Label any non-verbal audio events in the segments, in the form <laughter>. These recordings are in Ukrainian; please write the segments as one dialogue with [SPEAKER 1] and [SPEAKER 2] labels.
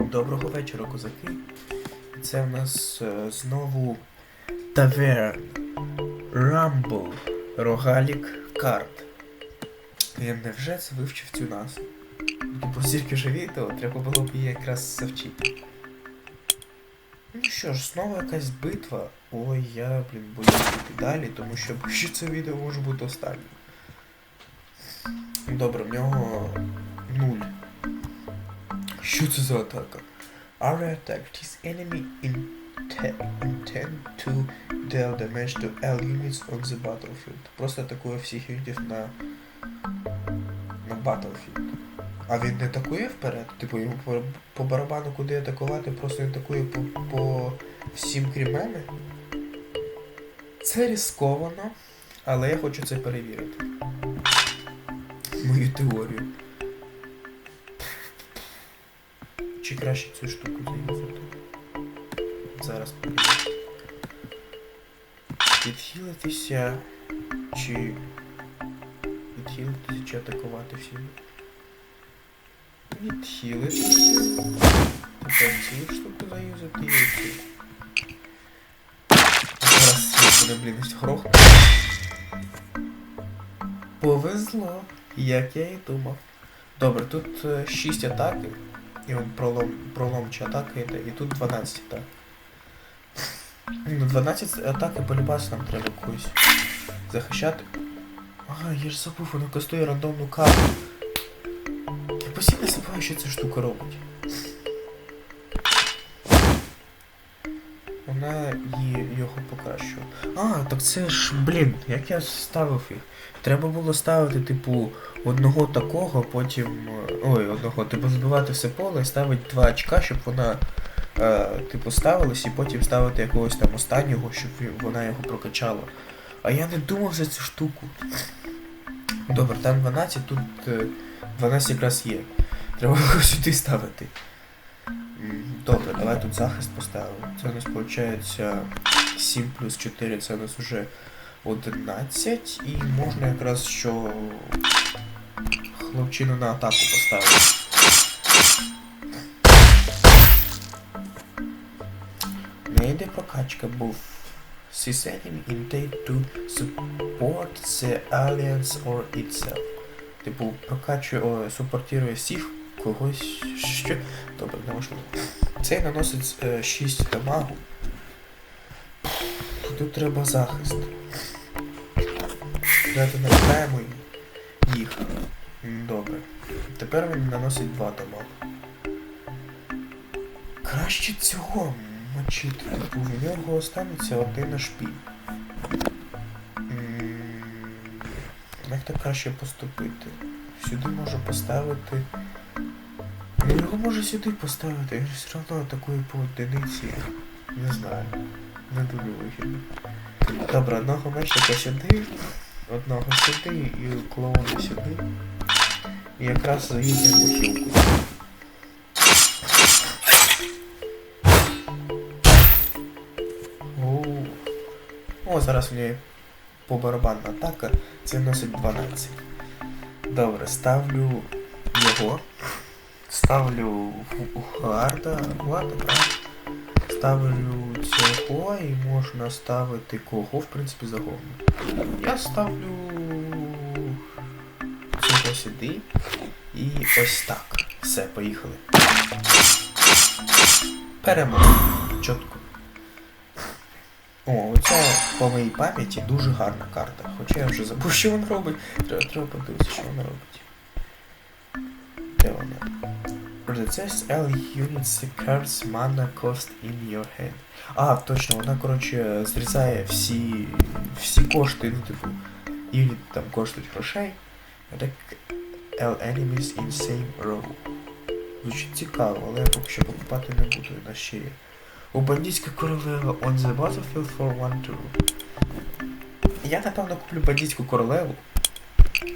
[SPEAKER 1] Доброго вечора, козаки. Це в нас е, знову Таверн, Рамбл, Рогалік, Карт. Я невже це вивчив цю назву? Типу, стільки вже відео, треба було б її якраз завчити. Ну що ж, знову якась битва. Ой, я, блін, боюсь йти далі, тому що це відео може бути останнім. Добре, в нього. Що це за атака? Our attacked his enemy inte- intend to deal damage to all units on the battlefield. Просто атакує всіх юнітів на, на battlefield. А він не атакує вперед? Типу йому по, по барабану куди атакувати, просто він атакує по, по всім крім мене? Це ризиковано, але я хочу це перевірити. Мою теорію. Чи краще цю штуку заюзати? Зараз подивимось. Відхилитися чи. Відхилитися чи атакувати всі? Відхилитися. Тепер цю штуку заюзати і оцю. Зараз буде, блін, грохне. Повезло, як я і думав. Добре, тут 6 атаки. І он пролом, пролом чи атака йде, і тут 12 атак. Ну, 12 атаки полюбас нам треба когось захищати. Ага, я ж забув, воно кастує рандомну карту. Я постійно забуваю, що ця штука робить. Вона її його покращує. А, так це ж, блін, як я ставив їх. Треба було ставити, типу, одного такого, потім. е, Ой, одного, типу, збивати все поле і ставити два очка, щоб вона, е, типу, ставилась, і потім ставити якогось там останнього, щоб вона його прокачала. А я не думав за цю штуку. Добре, там 12, тут е, 12 якраз є. Треба <laughs> його сюди ставити. Добре, давай тут захист поставимо. Це у нас виходить 7 плюс 4, це у нас уже 11. І можна якраз що хлопчину на атаку поставити. Не йде прокачка був. This enemy intend to support the alliance or itself. Типу, прокачує, супортує всіх когось. Що? Добре, не. Цей наносить е, 6 дамагу. Тут треба захист. Давайте набираємо їх. Добре. Тепер він наносить 2 дамагу. Краще цього мочити. В нього останеться один шпіль. Як так краще поступити? Сюди можу поставити. Ну, його можу сюди поставити, він все одно атакує по одиниці. Не знаю. Не дуже вигідно. Добре, одного мечника сюди, одного сюди і клоуна сюди. І якраз заїдемо хілку. О, зараз в неї по барабанна атака. Це носить 12. Добре, ставлю його. Ставлю. Гуарда, правильно? Ставлю цього і можна ставити кого, в принципі, загону. Я ставлю цього сюди. І ось так. Все, поїхали. Перемога. Чітко. О, оця по моїй пам'яті дуже гарна карта. Хоча я вже забув, що вона робить. Треба, треба подивитися, що вона робить. Де вона? Resist L units cards mana cost in your hand. А, точно, вона, коротше, зрізає всі, всі кошти, ну, типу, юніт там коштують грошей. Attack L enemies in same row. Звучить цікаво, але я поки що покупати не буду на ще є. У бандитська королева on the battlefield for one turn. Я напевно куплю бандитську королеву.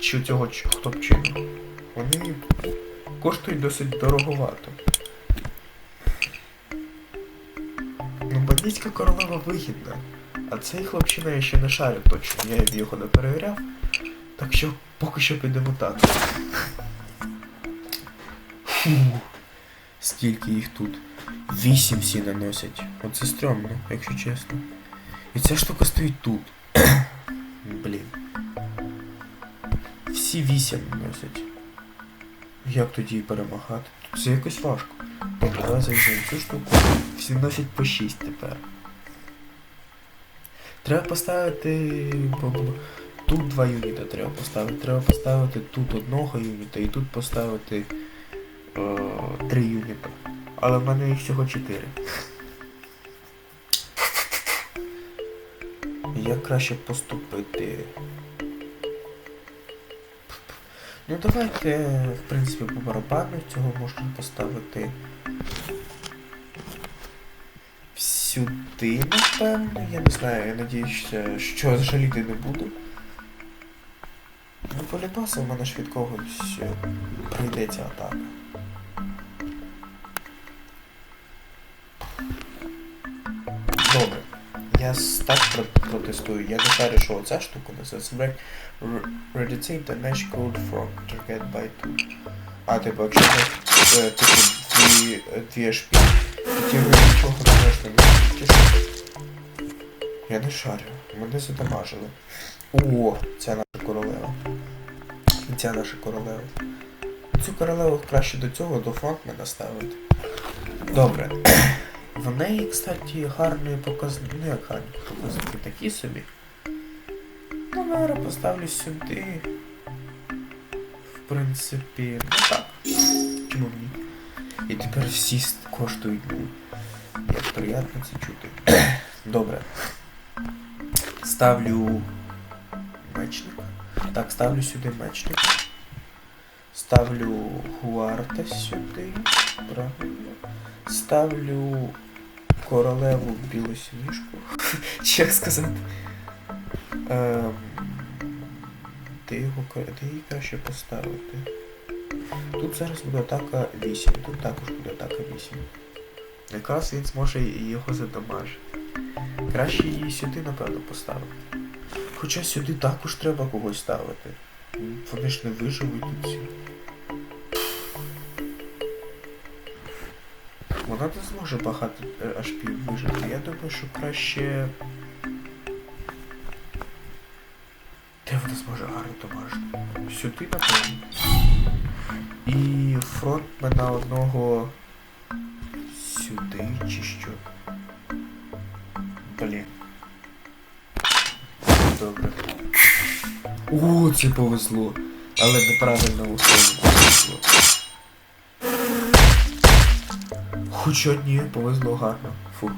[SPEAKER 1] Чи цього ч- хлопчину. Вони коштують досить дороговато. Ну, бандитська королева вигідна. А цей хлопчина я ще не шарю точно, я його не перевіряв. Так що поки що підемо так. Фу. Скільки їх тут? Вісім всі наносять. Оце стрьомно, якщо чесно. І ця штука стоїть тут. <clears throat> Блін. Всі вісім наносять. Як тоді перемагати? Це якось важко. Добре, давай зайдемо цю штуку. Всі носять по 6 тепер. Треба поставити. Тут два юніта треба поставити. Треба поставити тут одного юніта і тут поставити е, три юніта. Але в мене їх всього чотири. Як краще поступити? Ну давайте, в принципі, по барабану цього можна поставити сюди, напевно. Я не знаю, я надіюся, що жаліти не буду. Ну, полібаса в мене швидкого все прийдеться атака. Я так протестую. Я шарю, що оця штука називається. Break Reduce the match code from target by 2. А, типу, якщо ти типу, дві, е, дві HP, тоді ви нічого не можете не Я не шарю. Мене задамажили. О, ця наша королева. Ця наша королева. Цю королеву краще до цього, до фронтмена ставити. Добре. В неї, кстати, гарні показники. Ну як гарні показники такі собі. Ну, наверное, поставлю сюди. В принципі, ну так. Чому ні? І тепер всі коштують, ну. Як приємно це чути. <clears throat> Добре. Ставлю мечника. Так, ставлю сюди мечника. Ставлю Гуарта сюди. Правильно. Ставлю королеву білосніжку. <laughs> Чи як сказати? Ем, де, його, де її краще поставити? Тут зараз буде атака 8, тут також буде атака 8. Якраз він зможе його задамажити. Краще її сюди, напевно, поставити. Хоча сюди також треба когось ставити. Вони ж не виживуть тут Вона не зможе багато е, HP вижити. Я думаю, що краще. Де вона зможе гарно домажити? Сюди, напевно. І фронтмена одного сюди чи що. Блін. Добре. О, це повезло. Але неправильно условно повезло. Хоча ні, повезло гарно. Фу.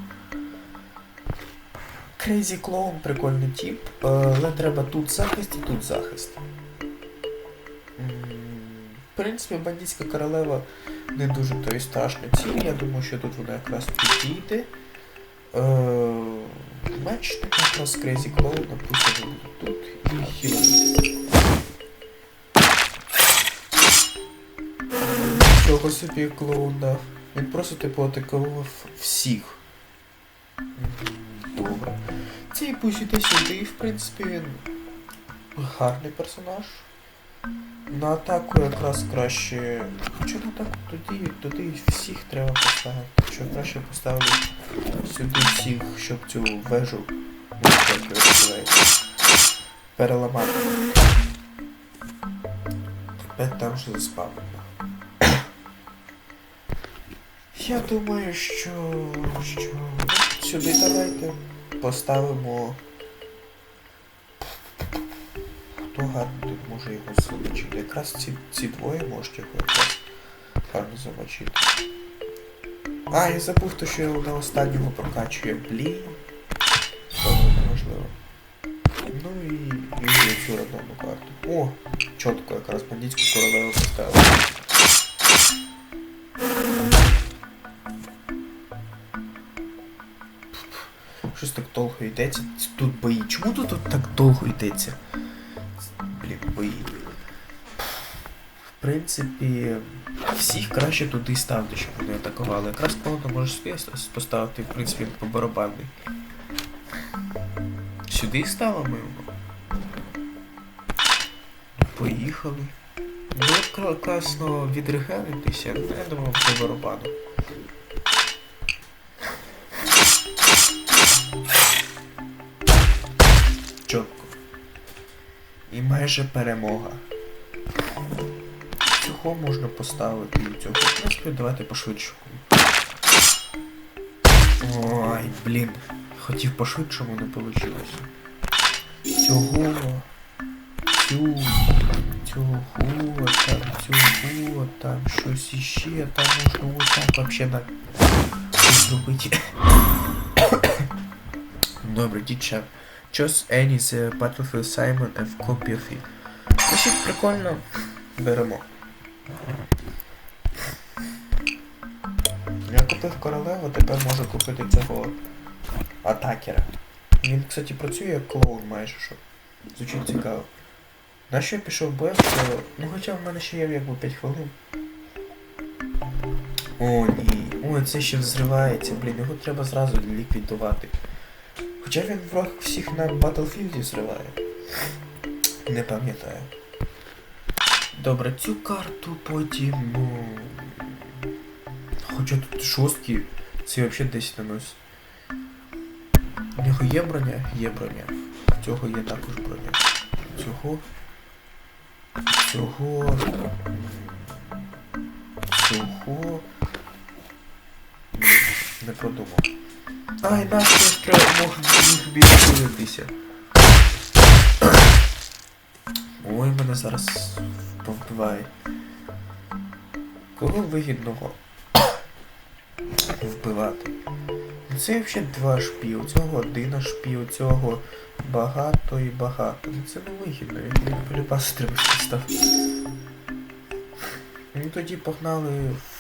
[SPEAKER 1] Crazy Clown прикольний тип, е, але треба тут захист і тут захист. В принципі, бандитська королева не дуже то і страшна ціль. Я думаю, що тут вона якраз підійде. Е, Мечник якраз Crazy Clown, пусть вони будуть тут і хілити. Чого собі клоун дав? Він просто типу атакував всіх. Добре. Цей пусть іде сюди, в принципі, він гарний персонаж. На атаку якраз краще. Хоча на атаку тоді, тоді всіх треба поставити. Що краще поставлю сюди всіх, щоб цю вежу переламати. Тепер там вже заспавнено. Я думаю, що. що. Сюди давайте поставимо. Хто гарно тут може його замочити? Якраз ці, ці двоє можуть його якраз гарно замочити. А, я забув, то, що я на останнього прокачую. Блін. Добре, неможливо. Ну і, і цю рандомну карту. О, чітко якраз бандитську королеву поставили. Йдеться. Тут бої. Чому тут, так довго йдеться? Блін, бої. В принципі, всіх краще туди ставити, щоб вони атакували. Якраз колону можеш поставити, в принципі, по барабанний. Сюди ставимо його. Поїхали. Було кла- класно відрегенитися, я думав по барабану. Майже перемога. Цього можна поставити і цього. В принципі, давайте пошвидше. Ой, блін. Хотів по-швидшому не вийшло. Цього. Цього, там, цього, там щось іще, там можна отак вообще на щось зробити. <coughs> Добре, дідча. Choose any the Battlefield Simon of it. Значить, прикольно. Беремо. Я купив королеву, тепер можу купити цього атакера. Він, кстати, працює як клоун майже що. Звучить цікаво. На що я пішов в бой. Ну хоча в мене ще є якби 5 хвилин. О, ні. Ой, це ще взривається, блін, його треба зразу ліквідувати. Хоча він враг всіх на Battlefield зриває. Не пам'ятаю. Добре, цю карту потім. Хоча тут шостки, це взагалі 10 наносить. У нього є броня? Є броня. У цього є також броня. Цього. Цього. Цього. Не продумав. Нащо я треба мог їх відхилитися. Ой, мене зараз повбиває. Кого вигідного вбивати? Ну це взагалі два шпі, у цього один шпі, у цього багато і багато. Ну це не вигідно, він поліпаси треба ставити. Ну тоді погнали фронт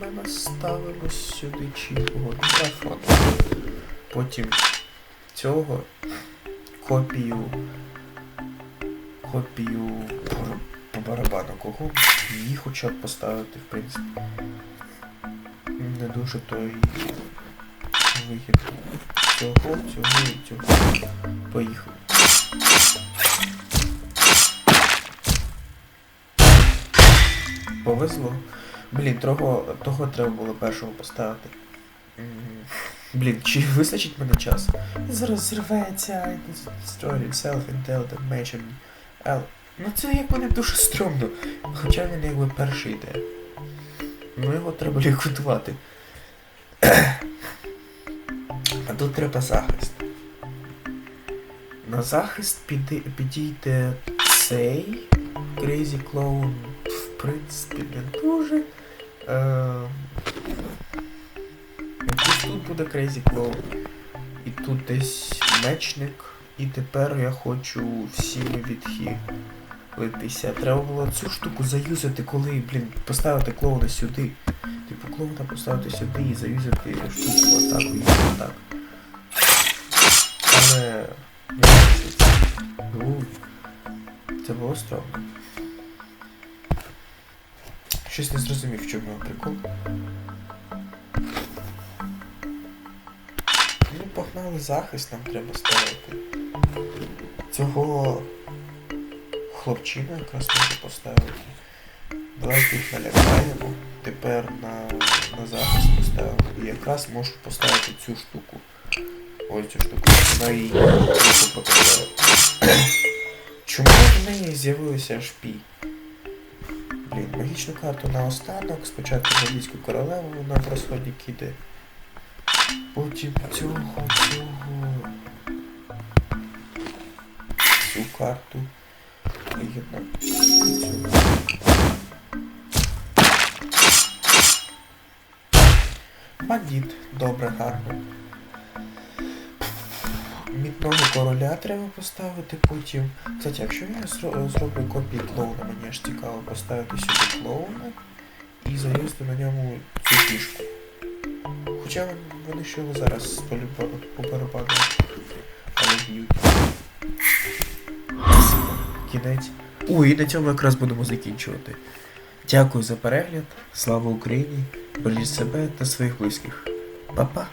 [SPEAKER 1] ми ставимо сюди чи його. Фронт. Потім цього копію. Копію по, барабану кого її хоча б поставити, в принципі. Не дуже той вихід. Цього, цього і цього. Поїхали. Повезло. Блін, того, того треба було першого поставити. Блін, чи вистачить мене часу? Зараз зривається story mention L. Ну це як мене дуже стрьомно. Хоча він якби перший йде. Ну його треба ліквідувати. А тут треба захист. На захист піди, підійде цей Crazy Clown, в принципі, не дуже. Е, якийсь тут буде Crazy Clown. І тут десь мечник. І тепер я хочу всіми відхилитися. Треба було цю штуку заюзати, коли, блін, поставити клоуна сюди. Типу клоуна поставити сюди і заюзати штуку атаку і так. Але. Ну, Це було стрьомно. Щось не зрозумів, в чому прикол. Ну, погнали захист, нам треба ставити. Цього хлопчина якраз можу поставити. Давайте їх налякаємо. Тепер на, на захист поставимо. І якраз можу поставити цю штуку. Ось цю штуку. Вона її не. Чому в неї з'явилися шпі? Блін, магічну карту на останок. Спочатку Галійську королеву вона в розході киде. Потім цього, цього. Цю карту. Вигідно. Цю. Бандит. Добре, гарно. Мідного короля треба поставити потім. Кстати, якщо я зроблю копії клоуна, мені аж цікаво поставити сюди клоуна і завести на ньому цю фішку. Хоча вони ще його зараз по барабану але б'ють. Кінець. Ой, і на цьому якраз будемо закінчувати. Дякую за перегляд. Слава Україні! Бережіть себе та своїх близьких. Па-па!